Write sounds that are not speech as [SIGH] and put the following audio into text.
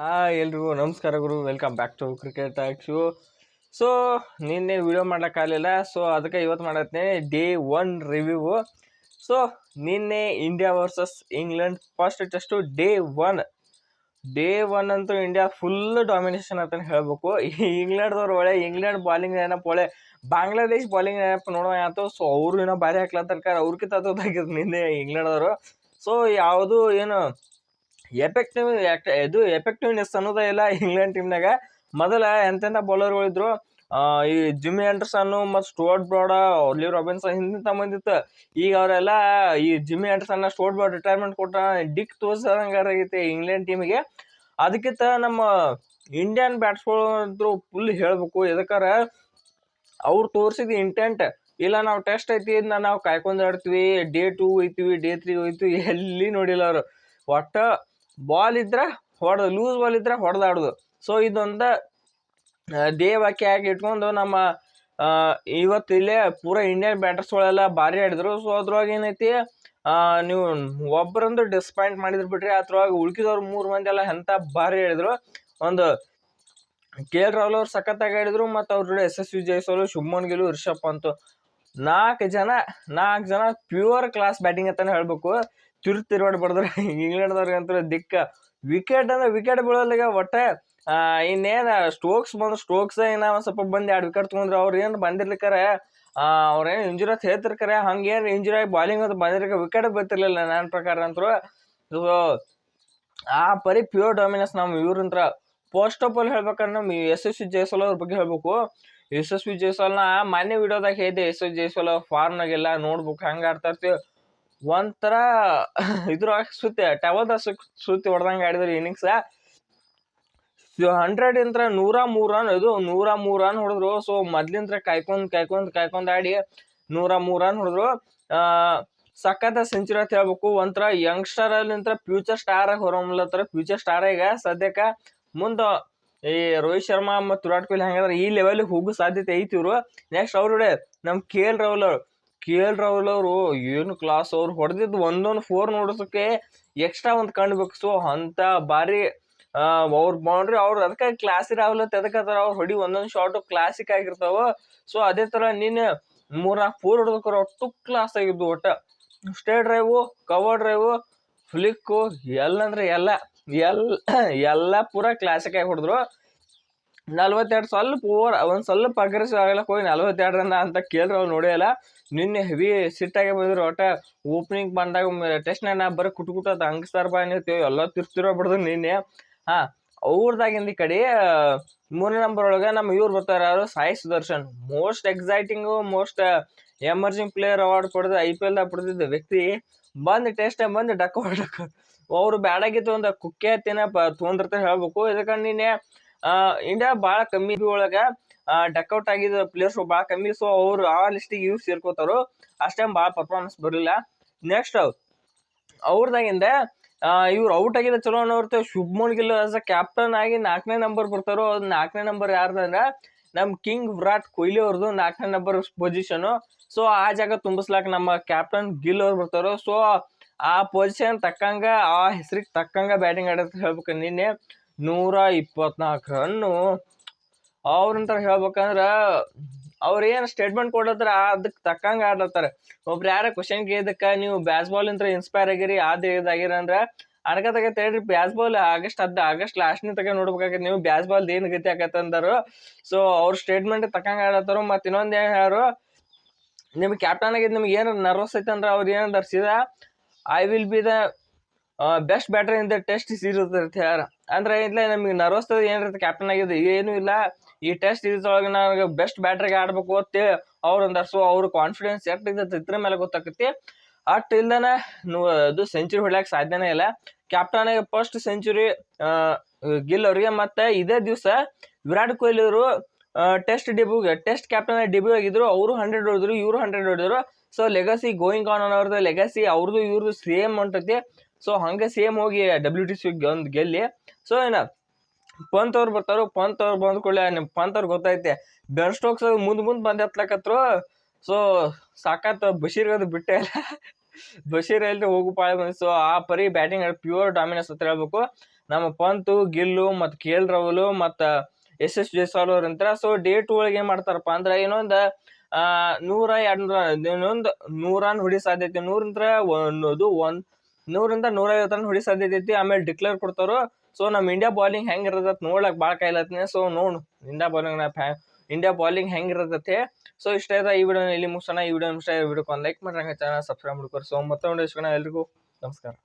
Hi ಎಲ್ರಿಗೂ, ನಮಸ್ಕಾರ ಗುರು. Welcome back to cricket show so ನಿನ್ನೆ ವಿಡಿಯೋ ಮಾಡೋಕ್ಕಾಗಲಿಲ್ಲ ಸೊ ಅದಕ್ಕೆ ಇವತ್ತು ಮಾಡತ್ತೀನಿ ಡೇ ಒನ್ ರಿವ್ಯೂ ಸೊ ನಿನ್ನೆ India versus England first test day one day one ಅಂತೂ ಇಂಡಿಯಾ ಫುಲ್ ಡಾಮಿನೇಷನ್ ಅಂತ ಹೇಳಬೇಕು. ಇಂಗ್ಲೆಂಡ್ದವ್ರು ಒಳ್ಳೆ ಇಂಗ್ಲೆಂಡ್ ಬಾಲಿಂಗ್ ಏನಪ್ಪ ಒಳ್ಳೆ ಬಾಂಗ್ಲಾದೇಶ್ ಬಾಲಿಂಗ್ ಏನಪ್ಪ ನೋಡೋ ಆಯ್ತು ಸೊ ಅವರು ಏನೋ ಭಾರಿ ಹಾಕ್ಲತ್ತಾರ ಅವ್ರಿಗಿಂತ ತೋದಾಗಿದ್ರು ನಿನ್ನೆ ಇಂಗ್ಲೆಂಡ್ದವರು ಸೊ ಯಾವುದು ಏನು ಎಫೆಕ್ಟಿವ್ ಇದು ಎಫೆಕ್ಟಿವ್ನೆಸ್ ಅನ್ನೋದೇ ಇಲ್ಲ. ಇಂಗ್ಲೆಂಡ್ ಟೀಮ್ನಾಗ ಮೊದಲ ಎಂತೆಂಥ ಬೌಲರ್ಗಳಿದ್ರು ಈ ಜಿಮ್ಮಿ ಆ್ಯಂಡರ್ಸನ್ನು ಮತ್ತು ಸ್ಟೋರ್ಟ್ ಬ್ರಾಡ ಒಲಿ ರಾಬಿನ್ಸನ್ ಹಿಂದಿನ ಬಂದಿತ್ತು ಈಗ ಅವರೆಲ್ಲ ಈ ಜಿಮ್ಮಿ ಆ್ಯಂಡರ್ಸನ್ನ ಸ್ಟೋರ್ಟ್ ಬ್ರಾಡ್ ರಿಟೈರ್ಮೆಂಟ್ ಕೊಟ್ಟ ಡಿಕ್ ತೋರ್ಸಂಗಾಗೈತೆ ಇಂಗ್ಲೆಂಡ್ ಟೀಮಿಗೆ ಅದಕ್ಕಿಂತ ನಮ್ಮ ಇಂಡಿಯನ್ ಬ್ಯಾಟ್ಸ್ಗಳು ಫುಲ್ ಹೇಳಬೇಕು. ಎದಕ್ಕಾರೆ ಅವ್ರು ತೋರಿಸಿದ ಇಂಟೆಂಟ್ ಇಲ್ಲ ನಾವು ಟೆಸ್ಟ್ ಐತಿ ನಾವು ಕಾಯ್ಕೊಂಡು ಆಡ್ತೀವಿ ಡೇ ಟೂ ಹೋಯ್ತೀವಿ ಡೇ ತ್ರೀ ಹೋಯ್ತೀವಿ, ಎಲ್ಲಿ ನೋಡಿಲ್ಲ ಅವರು. ಒಟ್ಟ ಬಾಲ್ ಇದ್ರೆ ಹೊಡೆದು ಲೂಸ್ ಬಾಲ್ ಇದ್ರೆ ಹೊಡೆದಾಡೋದು. ಸೊ ಇದೊಂದು ದೇವಕ್ಕೆ ಆಗಿ ಇಟ್ಕೊಂಡು ನಮ್ಮ ಇವತ್ತು ಇಲ್ಲೇ ಪೂರ ಇಂಡಿಯನ್ ಬ್ಯಾಟರ್ಸ್ಗಳೆಲ್ಲ ಭಾರಿ ಆಡಿದ್ರು. ಸೊ ಅದ್ರೊಳಗೆ ಏನೈತಿ ನೀವು ಒಬ್ಬರಂದು ಡಿಸ್ಪಾಯಿಂಟ್ ಮಾಡಿದ್ರು ಬಿಟ್ರಿ ಅದ್ರೊಳಗೆ ಉಳ್ಕಿದವ್ರು ಮೂರು ಮಂದಿ ಎಲ್ಲ ಎಂಥ ಭಾರಿ ಆಡಿದ್ರು. ಒಂದು, ಕೆ ಎಲ್ ರಾಹುಲ್ ಅವ್ರು ಸಖತ್ತಾಗಿ ಆಡಿದ್ರು ಮತ್ತು ಅವ್ರ ಜೊತೆ ಎಸ್ ಎಸ್ ವಿ ಜಯಸೋಲು ಶುಭ್ಮನ್ ಗಿಲು, ರಿಷಬ್ ಪಂತ್. ನಾಲ್ಕು ಜನ ನಾಲ್ಕು ಜನ ಪ್ಯೂರ್ ಕ್ಲಾಸ್ ಬ್ಯಾಟಿಂಗ್ ಅಂತಾನೆ ಹೇಳ್ಬೇಕು. ತಿರು ತಿರುವಾಡಿ ಬಡಿದ್ರೆ ಇಂಗ್ಲೆಂಡ್ದವ್ರಿಗೆ [LAUGHS] ಅಂತ ದಿಕ್ಕ. ವಿಕೆಟ್ ಅಂದ್ರೆ ವಿಕೆಟ್ ಬೀಳೋಲ್ಲಿಗ ಒಟ್ಟೆ ಇನ್ನೇನು ಸ್ಟೋಕ್ಸ್ ಬಂದು ಸ್ಟೋಕ್ಸ್ ಏನ ಸ್ವಲ್ಪ ಬಂದು ಎರಡು ವಿಕೆಟ್ ತೊಗೊಂಡ್ರೆ ಅವ್ರು ಏನು ಬಂದಿರ್ಲಿಕ್ಕಾರೆ ಅವ್ರೇನು ಇಂಜುರಿ ಅಂತ ಹೇಳ್ತಿರ್ತಾರೆ ಹಂಗೇನು ಇಂಜುರಿ ಆಗಿ ಬಾಲಿಂಗ್ ಅಂತ ಬಂದಿರ್ಲಿಕ್ಕೆ ವಿಕೆಟ್ ಬರ್ತಿರ್ಲಿಲ್ಲ ನನ್ನ ಪ್ರಕಾರ ಅಂತೂ. ಆ ಪರಿ ಪ್ಯೂರ್ ಡಾಮಿನೆನ್ಸ್ ನಮ್ಮ ಇವ್ರಂತ್ರ. ಪೋಸ್ಟ್ ಆಫ್ ಆಲ್ ಹೇಳ್ಬೇಕಂದ್ರೆ ನಮ್ಮ ಎಸ್ ಎಸ್ ವಿ ಜೈಸ್ವಾಲ್ ಅವ್ರ ಬಗ್ಗೆ ಹೇಳ್ಬೇಕು. ಎಸ್ ಎಸ್ ವಿ ಜೈಸ್ವಾಲ್ನ ಮಾನ್ಯ ವಿಡಿಯೋದಾಗ ಹೇಳಿದೆ ಎಸ್ ಎಸ್ ಜೈಸ್ವಾಲ್ ಫಾರ್ಮ್ನಾಗೆಲ್ಲ ನೋಡ್ಬೇಕು, ಹೆಂಗೆ ಆಡ್ತಾ ಇರ್ತೀವಿ. ಒಂಥರ ಇದ್ರೊಳಗೆ ಸುತ್ತಿ ಟವಲ್ದಾಗ ಸುತ್ತಿ ಹೊಡೆದಂಗೆ ಆಡಿದ್ರು ಇನ್ನಿಂಗ್ಸ ಹಂಡ್ರೆಡ್ ಇಂತ್ರ ನೂರ ಮೂರು ರನ್ ಇದು ನೂರ ಮೂರು ರನ್ ಹೊಡೆದ್ರು. ಸೊ ಮೊದ್ಲಿಂತ್ರ ಕಾಯ್ಕೊಂಡ್ ಕಾಯ್ಕೊಂಡ್ ಕಾಯ್ಕೊಂಡ್ ಆಡಿ ನೂರ ಮೂರು ರನ್ ಹೊಡೆದ್ರು. ಸಖತ್ ಸೆಂಚುರಿ ಅಂತ ಹೇಳ್ಬೇಕು. ಒಂಥರ ಯಂಗ್ಸ್ಟರ್ ಅಲ್ಲಿಂತ್ರ ಫ್ಯೂಚರ್ ಸ್ಟಾರ್ ಆಗಿ ಫ್ಯೂಚರ್ ಸ್ಟಾರ್ ಈಗ ಸದ್ಯಕ್ಕೆ ಮುಂದೆ ಈ ರೋಹಿತ್ ಶರ್ಮಾ ಮತ್ತು ವಿರಾಟ್ ಕೊಹ್ಲಿ ಹೆಂಗಂದ್ರೆ ಈ ಲೆವೆಲ್ಗೆ ಹೋಗೋ ಸಾಧ್ಯತೆ ಐತಿ ಇವರು. ನೆಕ್ಸ್ಟ್ ಅವ್ರ ನಮ್ಮ K L Rahul K L Rahul ಅವರು ಏನು ಕ್ಲಾಸ್ ಅವ್ರು ಹೊಡೆದಿದ್ದು ಒಂದೊಂದು ಫೋರ್ ನೋಡೋದಕ್ಕೆ ಎಕ್ಸ್ಟ್ರಾ ಒಂದು ಕಾಣ್ಬೇಕು ಸೊ ಅಂಥ ಭಾರಿ ಅವ್ರು ಬೌಂಡ್ರಿ ಅವ್ರು ಅದಕ್ಕೆ ಕ್ಲಾಸಿ ರಾಹುಲ್ ಅಂತ ಎದಕ್ಕೆ ಅವ್ರು ಹೊಡಿ ಒಂದೊಂದು ಶಾರ್ಟು ಕ್ಲಾಸಿಕ್ ಆಗಿರ್ತಾವ. ಸೊ ಅದೇ ಥರ ನೀನು ಮೂರ್ನಾಲ್ಕು ಫೋರ್ ಹೊಡೆದಕ್ಕಾರ ಒಟ್ಟು ಕ್ಲಾಸ್ ಆಗಿದ್ದು ಒಟ್ಟ. Straight drive cover drive flick ಎಲ್ಲಂದ್ರೆ ಎಲ್ಲ ಎಲ್ಲ ಎಲ್ಲ ಪೂರ ಕ್ಲಾಸಿಕ್ ಆಗಿ ಹೊಡೆದ್ರು. ನಲ್ವತ್ತೆರಡು ಸ್ವಲ್ಪ ಓವರ್ ಒಂದು ಸ್ವಲ್ಪ ಅಗ್ರೆಸಿವ್ ಆಗಲ್ಲ ಹೋಗಿ ನಲ್ವತ್ತೆರಡು ರನ್ ಅಂತ ಕೇಳಿದ್ರೆ ಅವ್ರು ನೋಡಿಯಲ್ಲ ನಿನ್ನೆ ಹೆವಿ ಸಿಟ್ಟಾಗಿ ಬಂದ್ರು ಒಟ್ಟ. ಓಪನಿಂಗ್ ಬಂದಾಗ ಟೆಸ್ಟ್ನಾಗ ನಾ ಬರೀ ಕುಟು ಕುಟ ಅಂತ ಅಂಗಸ್ತಾರ ಬಾ ಎಲ್ಲ ತಿರ್ತಿರೋ ಬಿಡ್ದು ನಿನ್ನೆ. ಹಾಂ, ಅವ್ರದಾಗಿಂದ ಈ ಕಡೆ, ಮೂರನೇ ನಂಬರ್ ಒಳಗೆ ನಮ್ಮ ಇವ್ರು ಬರ್ತಾರೆ, ಯಾರು? Sai Sudarshan. Most exciting most emerging player award ಪಡೆದು ಐ ಪಿ ಎಲ್ದಾಗ ಪಡೆದಿದ್ದ ವ್ಯಕ್ತಿ. ಬಂದು ಟೆಸ್ಟ್ ಬಂದು ಡಕ್ಕ ಹೊಡಕ ಅವರು ಬ್ಯಾಡಾಗಿತ್ತು ಒಂದು ಕುಕ್ಕೆ ಹತ್ತಿನ ಪ ತೊಗೊಂಡಿರ್ತಾರೆ ಹೇಳ್ಬೇಕು. ಇದಕ್ಕೆ ನಿನ್ನೆ ಇಂಡಿಯಾ ಭಾಳ ಕಮ್ಮಿ ಒಳಗೆ ಡಕ್ಔಟ್ ಆಗಿದ ಪ್ಲೇಯರ್ಸ್ ಭಾಳ ಕಮ್ಮಿ. ಸೊ ಅವ್ರು ಆ ಲಿಸ್ಟಿಗೆ ಇವ್ರು ಸೇರ್ಕೋತಾರು ಅಷ್ಟೇ ಭಾಳ ಪರ್ಫಾರ್ಮೆನ್ಸ್ ಬರಲಿಲ್ಲ. ನೆಕ್ಸ್ಟ್ ಅವ್ರದಾಗಿಂದ ಇವ್ರು ಔಟ್ ಆಗಿದ ಚಲೋ ಅನ್ನೋರ್ತ Shubman Gill as a captain ಆಗಿ ನಾಲ್ಕನೇ ನಂಬರ್ ಬರ್ತಾರೋ ಅದು ನಾಲ್ಕನೇ ನಂಬರ್ ಯಾರ್ದಂದ್ರೆ ನಮ್ಮ ಕಿಂಗ್ ವಿರಾಟ್ ಕೊಹ್ಲಿ ಅವ್ರದ್ದು ನಾಲ್ಕನೇ ನಂಬರ್ ಪೊಸಿಷನ್ ಸೊ ಆ ಜಾಗ ತುಂಬಿಸ್ಲಾಕ ನಮ್ಮ ಕ್ಯಾಪ್ಟನ್ ಗಿಲ್ ಅವ್ರು ಬರ್ತಾರೋ. ಸೊ ಆ ಪೊಸಿಷನ್ ತಕ್ಕಂಗ, ಆ ಹೆಸರಿಗೆ ತಕ್ಕಂಗ ಬ್ಯಾಟಿಂಗ್ ಆಡೋದು ಹೇಳ್ಬೇಕು ನಿನ್ನೆ. ನೂರ ಇಪ್ಪತ್ನಾಲ್ಕು ರನ್ನು ಅವ್ರ ಏನು ಸ್ಟೇಟ್ಮೆಂಟ್ ಕೊಡತ್ತಾರ ಅದಕ್ಕೆ ತಕ್ಕಂಗ ಆಡ್ಲತ್ತಾರ. ಒಬ್ರು ಯಾರ ಕ್ವಶನ್ ಕೇಳಿದಕ್ಕೆ ನೀವು ಬ್ಯಾಸ್ ಬಾಲ್ ಇಂತ್ರ ಇನ್ಸ್ಪೈರ್ ಆಗಿರಿ ಅದ್ ಇದಾಗಿರ ಅಂದ್ರ ಅನ್ಕತ್ತಾಗತ್ತೆ ಹೇಳ್ರಿ ಬ್ಯಾಸ್ ಬಾಲ್ ಆಗಸ್ಟ್ ಹದ್ದು ಆಗಸ್ಟ್ ಲಾಸ್ಟ್ನೇ ತಗ ನೋಡ್ಬೇಕಾಗತ್ತೆ ನೀವು ಬ್ಯಾಸ್ಬಾಲ್ ಏನು ಗತಿ ಆಗತ್ತೆ ಅಂದರು. ಸೊ ಅವ್ರ ಸ್ಟೇಟ್ಮೆಂಟ್ ತಕ್ಕಂಗ ಆಡತ್ತಾರ ಮತ್ತು ಇನ್ನೊಂದು ಏನ್ ಹೇಳರು ನಿಮ್ಗೆ ಕ್ಯಾಪ್ಟನ್ ಆಗಿದ್ ನಿಮ್ಗೆ ಏನು ನರ್ವಸ್ ಐತೆ ಅಂದ್ರೆ ಅವ್ರು ಏನು ದರ್ಸಿದ I will be the best batter in test series ಅಂತ ಹೇಳ್ಯಾರ ಅಂದ್ರೆ ಇಲ್ಲ ನಮಗೆ ನರ್ವಸ್ ಏನಿರುತ್ತೆ? ಕ್ಯಾಪ್ಟನ್ ಆಗಿದೆ ಏನೂ ಇಲ್ಲ. ಈ ಟೆಸ್ಟ್ ಸೀರೀಸ್ ಒಳಗೆ ನನಗೆ ಬೆಸ್ಟ್ ಬ್ಯಾಟ್ರಿಗೆ ಆಡ್ಬೇಕು ಅಂತೇ ಅವ್ರು ಸೊ ಅವ್ರ ಕಾನ್ಫಿಡೆನ್ಸ್ ಎಟ್ ಇದ್ದೈತೆ ಇದ್ರ ಮೇಲೆ ಗೊತ್ತಾಕತಿ ಅಟ್ ಇಲ್ದನ ಅದು ಸೆಂಚುರಿ ಹೊಡ್ಯಾಕ ಸಾಧ್ಯನೇ ಇಲ್ಲ. ಕ್ಯಾಪ್ಟನ್ ಆಗಿ ಫಸ್ಟ್ ಸೆಂಚುರಿ ಗಿಲ್ ಅವ್ರಿಗೆ ಮತ್ತೆ ಇದೇ ದಿವಸ ವಿರಾಟ್ ಕೊಹ್ಲಿ ಅವರು ಟೆಸ್ಟ್ ಡೆಬ್ಯೂಗೆ ಟೆಸ್ಟ್ ಕ್ಯಾಪ್ಟನ್ ಡೆಬ್ಯೂ ಆಗಿದ್ರು. ಅವರು ಹಂಡ್ರೆಡ್ ಹೊಡೆದ್ರು, ಇವರು ಹಂಡ್ರೆಡ್ ಹೊಡೆದ್ರು. ಸೊ ಲೆಗಸಿ ಗೋಯಿಂಗ್ ಆನ್ ಅನ್ನೋರ್ದು ಲೆಗಸಿ ಅವ್ರದ್ದು ಇವ್ರದ್ದು ಸೇಮ್ ಹೊಂಟೈತಿ ಸೊ ಹಂಗೆ ಸೇಮ್ ಹೋಗಿ ಡಬ್ಲ್ಯೂ ಟಿ ಸಿ ಒಂದು ಗೆಲ್ಲಿ. ಸೊ ಏನು? ಪಂತ್ ಅವ್ರು ಬರ್ತಾರೋ, ಪಂತ್ ಅವ್ರು ಬಂದ ಕೂಡಲೇ ನಿಮ್ಮ ಪಂತ್ ಅವ್ರು ಗೊತ್ತೈತೆ. ಬೆನ್ ಸ್ಟೋಕ್ಸ್ ಮುಂದೆ ಮುಂದೆ ಬಂದು ಎತ್ತಲಕತ್ರು ಸೊ ಸಾಕತ್ ಬಶೀರ್ ಅದು ಬಿಟ್ಟೆ ಇಲ್ಲ ಬಶೀರ್ ಎಲ್ಲಿ ಹೋಗು ಪಾಳೆ ಬಂದು. ಸೊ ಆ ಪರಿ ಬ್ಯಾಟಿಂಗ್ ಪ್ಯೂರ್ ಡಾಮಿನೆನ್ಸ್ ಅಂತ ಹೇಳ್ಬೇಕು. ನಮ್ಮ ಪಂತು, ಗಿಲ್ಲು ಮತ್ತು ಕೆ ಎಲ್ ಮತ್ತು, ಎಸ್ ಎಸ್ ಜೈಸ್ವಾಲ್ ಅವ್ರು ಅಂತಾರೆ. ಸೊ ಡೇ ಟು ಒಳಗೆ ಏನು ಮಾಡ್ತಾರಪ್ಪ ಅಂದ್ರೆ ಇನ್ನೊಂದು ನೂರ ಎರಡು ನೂರ ಇನ್ನೊಂದು ನೂರ ರನ್ ಹೊಡಿ ಸಾಧ್ಯತೆ. ನೂರಂತ್ರ ಒಂದು ಒಂದು ನೂರಿಂದ ನೂರೈವತ್ತು ರನ್ ಹೊಡಿ ಸಾಧ್ಯತೆ ಐತಿ. ಆಮೇಲೆ ಡಿಕ್ಲೇರ್ ಕೊಡ್ತಾರೋ ಸೊ ನಮ್ಮ ಇಂಡಿಯಾ ಬಾಲಿಂಗ್ ಹೆಂಗಿರ್ತದೆ ನೋಡಕ್ ಭಾಳ ಕಾಯ್ಲತ್ತೀನಿ ಸೊ, ನೋಡು, ಇಂಡಿಯಾ ಬಾಲಿಂಗ್ ನಾ ಇಂಡಿಯಾ ಬಾಲಿಂಗ್ ಹೆಂಗಿರ್ತೈತೆ ಸೊ, ಇಷ್ಟ ಆಯ್ತಾ ಈ ವಿಡಿಯೋನ ಇಲ್ಲಿ ಮುಗಿಸೋಣ. ಈ ವಿಡಿಯೋ ಇಷ್ಟ ವಿಡಿಯೋಕ್ಕೆ ಒಂದು ಲೈಕ್ ಮಾಡ್ರಂಗೆ ಚಾನಲ್ ಸಬ್ಸ್ಕ್ರೈಬ್ ಮಾಡ್ಕೊರಿ. ಸೊ ಮತ್ತೊಂದು ಇಸ್ಕೊಣ ಎಲ್ರಿಗೂ. ನಮಸ್ಕಾರ.